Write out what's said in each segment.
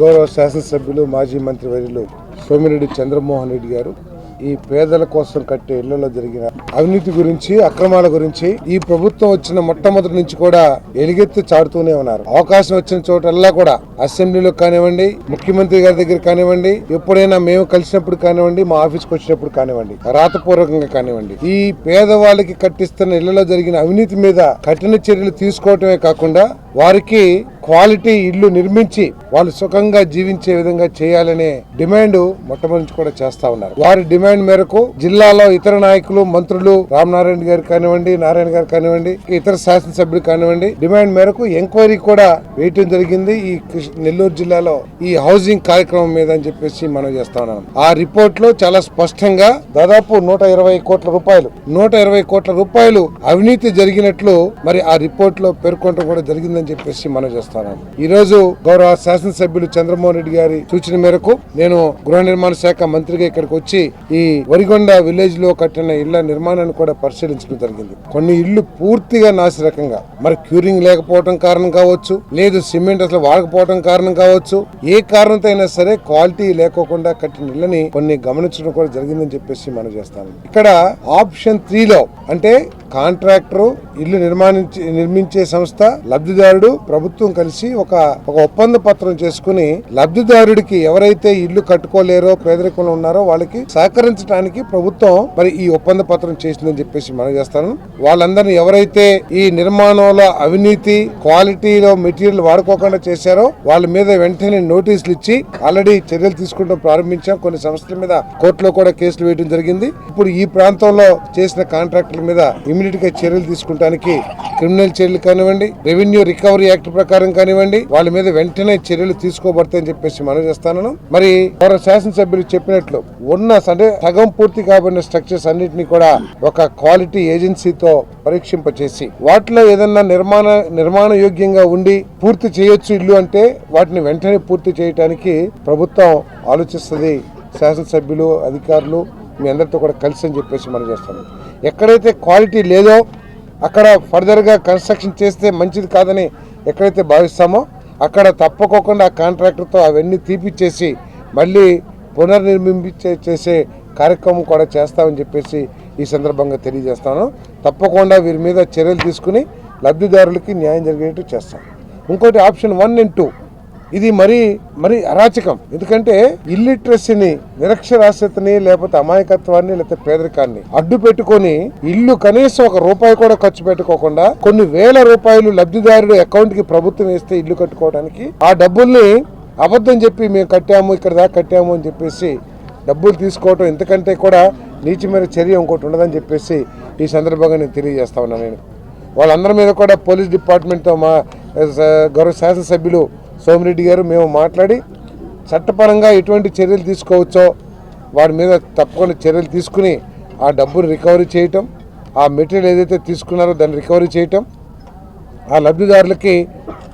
గౌరవ శాసనసభ్యులు మాజీ మంత్రి వర్యులు సోమిరెడ్డి చంద్రమోహన్ రెడ్డి గారు ఈ పేదల కోసం కట్టే ఇళ్ళలో జరిగిన అవినీతి గురించి అక్రమాల గురించి ఈ ప్రభుత్వం వచ్చిన మొట్టమొదటి నుంచి కూడా ఎలుగెత్తి చాటుతూనే ఉన్నారు. అవకాశం వచ్చిన చోటల్లా కూడా అసెంబ్లీలో కానివ్వండి ముఖ్యమంత్రి గారి దగ్గర కానివ్వండి ఎప్పుడైనా మేము కలిసినప్పుడు కానివ్వండి మా ఆఫీస్కి వచ్చినప్పుడు కానివ్వండి రాతపూర్వకంగా కానివ్వండి. ఈ పేదవాళ్ళకి కట్టిస్తున్న ఇళ్ళలో జరిగిన అవినీతి మీద కఠిన చర్యలు తీసుకోవటమే కాకుండా వారికి క్వాలిటీ ఇళ్ళు నిర్మించి వాళ్ళు సుఖంగా జీవించే విధంగా చేయాలనే డిమాండ్ మొట్టమొదటి కూడా చేస్తా ఉన్నారు. వారి డిమాండ్ మేరకు జిల్లాలో ఇతర నాయకులు మంత్రులు రామనారాయణ గారు కానివ్వండి నారాయణ గారు కానివ్వండి ఇతర శాసనసభ్యులు కానివ్వండి డిమాండ్ మేరకు ఎంక్వైరీ కూడా వేయటం జరిగింది. ఈ కృష్ణ- నెల్లూరు జిల్లాలో ఈ హౌసింగ్ కార్యక్రమం మీద అని చెప్పేసి మనం చేస్తా ఉన్నాం. ఆ రిపోర్ట్లో చాలా స్పష్టంగా దాదాపు నూట ఇరవై కోట్ల రూపాయలు నూట ఇరవై కోట్ల రూపాయలు అవినీతి జరిగినట్లు మరి ఆ రిపోర్ట్లో పేర్కొనడం కూడా జరిగిందని చెప్పేసి మనం చేస్తాం చేస్తున్నాం ఈ రోజు గౌరవ శాసనసభ్యులు చంద్రమోహన్ రెడ్డి గారి సూచన మేరకు నేను గృహ నిర్మాణ శాఖ మంత్రిగా ఇక్కడికి వచ్చి ఈ వరిగొండ విలేజ్లో కట్టిన ఇళ్ళ నిర్మాణాన్ని కూడా పరిశీలించడం జరిగింది. కొన్ని ఇళ్ళు పూర్తిగా నాసిరకంగా మరి క్యూరింగ్ లేకపోవడం కారణం కావచ్చు లేదు సిమెంట్ అసలు వాడకపోవడం కారణం కావచ్చు ఏ కారణంతో అయినా సరే క్వాలిటీ లేకోకుండా కట్టిన ఇళ్ళని కొన్ని గమనించడం కూడా జరిగిందని చెప్పేసి మనం చేస్తాను ఇక్కడ ఆప్షన్ త్రీలో అంటే కాంట్రాక్టరు ఇల్లు నిర్మాణించి నిర్మించే సంస్థ లబ్ధిదారుడు ప్రభుత్వం కలిసి ఒక ఒక ఒప్పంద పత్రం చేసుకుని లబ్ధిదారుడికి ఎవరైతే ఇల్లు కట్టుకోలేరో పేదరికంలో ఉన్నారో వాళ్ళకి సహకరించడానికి ప్రభుత్వం మరి ఈ ఒప్పంద పత్రం చేసిందని చెప్పేసి మనం చేస్తాను. వాళ్ళందరినీ ఎవరైతే ఈ నిర్మాణంలో అవినీతి క్వాలిటీలో మెటీరియల్ వాడుకోకుండా చేశారో వాళ్ళ మీద వెంటనే నోటీసులు ఇచ్చి ఆల్రెడీ చర్యలు తీసుకుంటాం ప్రారంభించాం. కొన్ని సంస్థల మీద కోర్టులో కూడా కేసులు వేయడం జరిగింది. ఇప్పుడు ఈ ప్రాంతంలో చేసిన కాంట్రాక్టుల మీద ఇమీడియట్గా చర్యలు తీసుకుంటానికి క్రిమినల్ చర్యలు కానివ్వండి రెవెన్యూ రికవరీ యాక్ట్ ప్రకారం కానివ్వండి వాళ్ళ మీద వెంటనే చర్యలు తీసుకోబడతాయని చెప్పేసి మనం చేస్తాను మరి మరో శాసనసభ్యులు చెప్పినట్లు ఉన్న అంటే సగం పూర్తి కాబడిన స్ట్రక్చర్స్ అన్నిటిని కూడా ఒక క్వాలిటీ ఏజెన్సీతో పరీక్షింపచేసి వాటిలో ఏదన్నా నిర్మాణ నిర్మాణ యోగ్యంగా ఉండి పూర్తి చేయొచ్చు ఇల్లు అంటే వాటిని వెంటనే పూర్తి చేయడానికి ప్రభుత్వం ఆలోచిస్తుంది. శాసనసభ్యులు అధికారులు మీ అందరితో కూడా కలిసి అని చెప్పేసి మనం చేస్తాం ఎక్కడైతే క్వాలిటీ లేదో అక్కడ ఫర్దర్గా కన్స్ట్రక్షన్ చేస్తే మంచిది కాదని ఎక్కడైతే భావిస్తామో అక్కడ తప్పకోకుండా ఆ కాంట్రాక్టర్తో అవన్నీ తీపిచ్చేసి మళ్ళీ పునర్నిర్మించే చేసే కార్యక్రమం కూడా చేస్తామని చెప్పేసి ఈ సందర్భంగా తెలియజేస్తాను. తప్పకుండా వీరి మీద చర్యలు తీసుకుని లబ్ధిదారులకి న్యాయం జరిగేట్టు చేస్తాం. ఇంకోటి ఆప్షన్ వన్ అండ్ టూ. ఇది మరి మరి అరాచకం. ఎందుకంటే ఇల్లిటరసీని నిరక్షరాస్యతని లేకపోతే అమాయకత్వాన్ని లేకపోతే పేదరికాన్ని అడ్డు పెట్టుకొని ఇల్లు కనీసం ఒక రూపాయి కూడా ఖర్చు పెట్టుకోకుండా కొన్ని వేల రూపాయలు లబ్ధిదారుడు అకౌంట్కి ప్రభుత్వం వేస్తే ఇల్లు కట్టుకోవడానికి ఆ డబ్బుల్ని అబద్ధం చెప్పి మేము కట్టాము ఇక్కడ దాకా కట్టాము అని చెప్పేసి డబ్బులు తీసుకోవటం ఎందుకంటే కూడా నీచమైన చర్య ఇంకోటి ఉండదని చెప్పేసి ఈ సందర్భంగా నేను తెలియజేస్తా ఉన్నాను నేను. వాళ్ళందరి మీద కూడా పోలీస్ డిపార్ట్మెంట్తో మా గౌరవ శాసనసభ్యులు సోమిరెడ్డి గారు మేము మాట్లాడి చట్టపరంగా ఎటువంటి చర్యలు తీసుకోవచ్చో వారి మీద తప్పకుండా చర్యలు తీసుకుని ఆ డబ్బును రికవరీ చేయటం ఆ మెటీరియల్ ఏదైతే తీసుకున్నారో దాన్ని రికవరీ చేయటం ఆ లబ్ధిదారులకి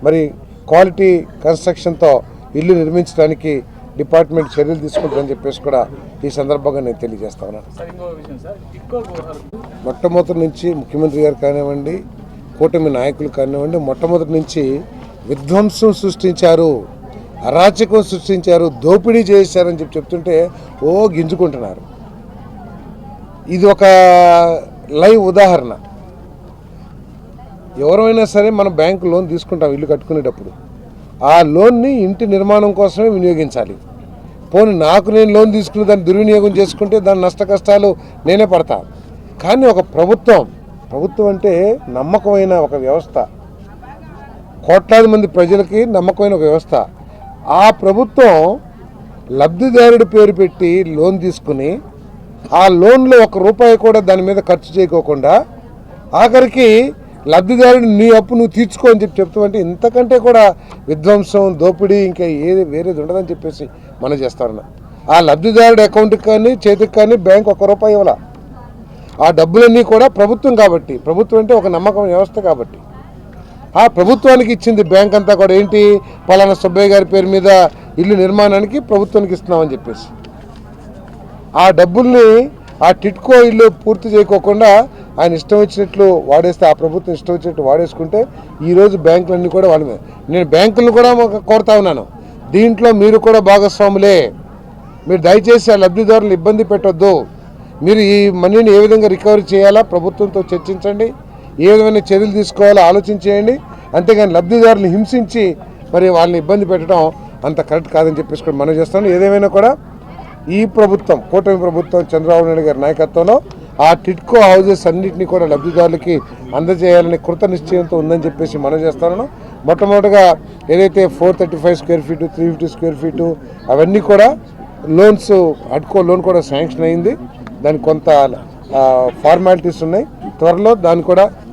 మరి క్వాలిటీ కన్స్ట్రక్షన్తో ఇల్లు నిర్మించడానికి డిపార్ట్మెంట్ చర్యలు తీసుకుంటుందని చెప్పేసి కూడా ఈ సందర్భంగా నేను తెలియజేస్తా ఉన్నాను. మొట్టమొదటి నుంచి ముఖ్యమంత్రి గారు కానివ్వండి కూటమి నాయకులు కానివ్వండి మొట్టమొదటి నుంచి విధ్వంసం సృష్టించారు అరాచకం సృష్టించారు దోపిడీ చేశారని చెప్పి చెప్తుంటే ఓ గింజుకుంటున్నారు. ఇది ఒక లైవ్ ఉదాహరణ. ఎవరైనా సరే మనం బ్యాంకు లోన్ తీసుకుంటాం ఇల్లు కట్టుకునేటప్పుడు. ఆ లోన్ని ఇంటి నిర్మాణం కోసమే వినియోగించాలి. పోనీ నాకు నేను లోన్ తీసుకుని దాన్ని దుర్వినియోగం చేసుకుంటే దాని నష్ట కష్టాలు నేనే పడతా. కానీ ఒక ప్రభుత్వం ప్రభుత్వం అంటే నమ్మకమైన ఒక వ్యవస్థ. కోట్లాది మంది ప్రజలకి నమ్మకమైన వ్యవస్థ. ఆ ప్రభుత్వం లబ్ధిదారుడి పేరు పెట్టి లోన్ తీసుకుని ఆ లోన్లో ఒక రూపాయి కూడా దాని మీద ఖర్చు చేయకోకుండా ఆఖరికి లబ్ధిదారుడు నీ అప్పు నువ్వు తీర్చుకో అని చెప్పి చెప్తామంటే ఇంతకంటే కూడా విధ్వంసం దోపిడీ ఇంకా ఏది వేరేది ఉండదని చెప్పేసి మనం చేస్తారన్నా ఆ లబ్ధిదారుడి అకౌంట్కి కానీ చేతికి కానీ బ్యాంక్ ఒక రూపాయి ఇవ్వాల. ఆ డబ్బులన్నీ కూడా ప్రభుత్వం కాబట్టి ప్రభుత్వం అంటే ఒక నమ్మకం వ్యవస్థ కాబట్టి. ఆ ప్రభుత్వానికి ఇచ్చింది బ్యాంక్ అంతా కూడా ఏంటి? పలానా సుబ్బయ్య గారి పేరు మీద ఇల్లు నిర్మాణానికి ప్రభుత్వానికి ఇస్తున్నామని చెప్పేసి. ఆ డబ్బుల్ని ఆ టిట్కో ఇల్లు పూర్తి చేయకోకుండా ఆయన ఇష్టం వచ్చినట్లు వాడేస్తే ఆ ప్రభుత్వం ఇష్టం వచ్చినట్లు వాడేసుకుంటే ఈరోజు బ్యాంకులన్నీ కూడా వాళ్ళ మీద. నేను బ్యాంకులను కూడా కోరుతా ఉన్నాను. దీంట్లో మీరు కూడా భాగస్వాములే. మీరు దయచేసి ఆ లబ్ధిదారులు ఇబ్బంది పెట్టొద్దు. మీరు ఈ మనీని ఏ విధంగా రికవరీ చేయాలా ప్రభుత్వంతో చర్చించండి. ఏ విధమైన చర్యలు తీసుకోవాలో ఆలోచించేయండి. అంతేగాని లబ్ధిదారులు హింసించి మరి వాళ్ళని ఇబ్బంది పెట్టడం అంత కరెక్ట్ కాదని చెప్పేసి కూడా మనం చేస్తాను ఏదేమైనా కూడా ఈ ప్రభుత్వం కూటమి ప్రభుత్వం చంద్రబాబు నాయుడు గారి నాయకత్వంలో ఆ టిట్కో హౌజెస్ అన్నింటినీ కూడా లబ్ధిదారులకి అందజేయాలని కృత నిశ్చయంతో ఉందని చెప్పేసి మనం చేస్తాను మొట్టమొదటిగా ఏదైతే four thirty five square feet three fifty square feet అవన్నీ కూడా లోన్స్ అడ్కో లోన్ కూడా శాంక్షన్ అయింది. దానికి కొంత ఫార్మాలిటీస్ ఉన్నాయి. త్వరలో దాన్ని కూడా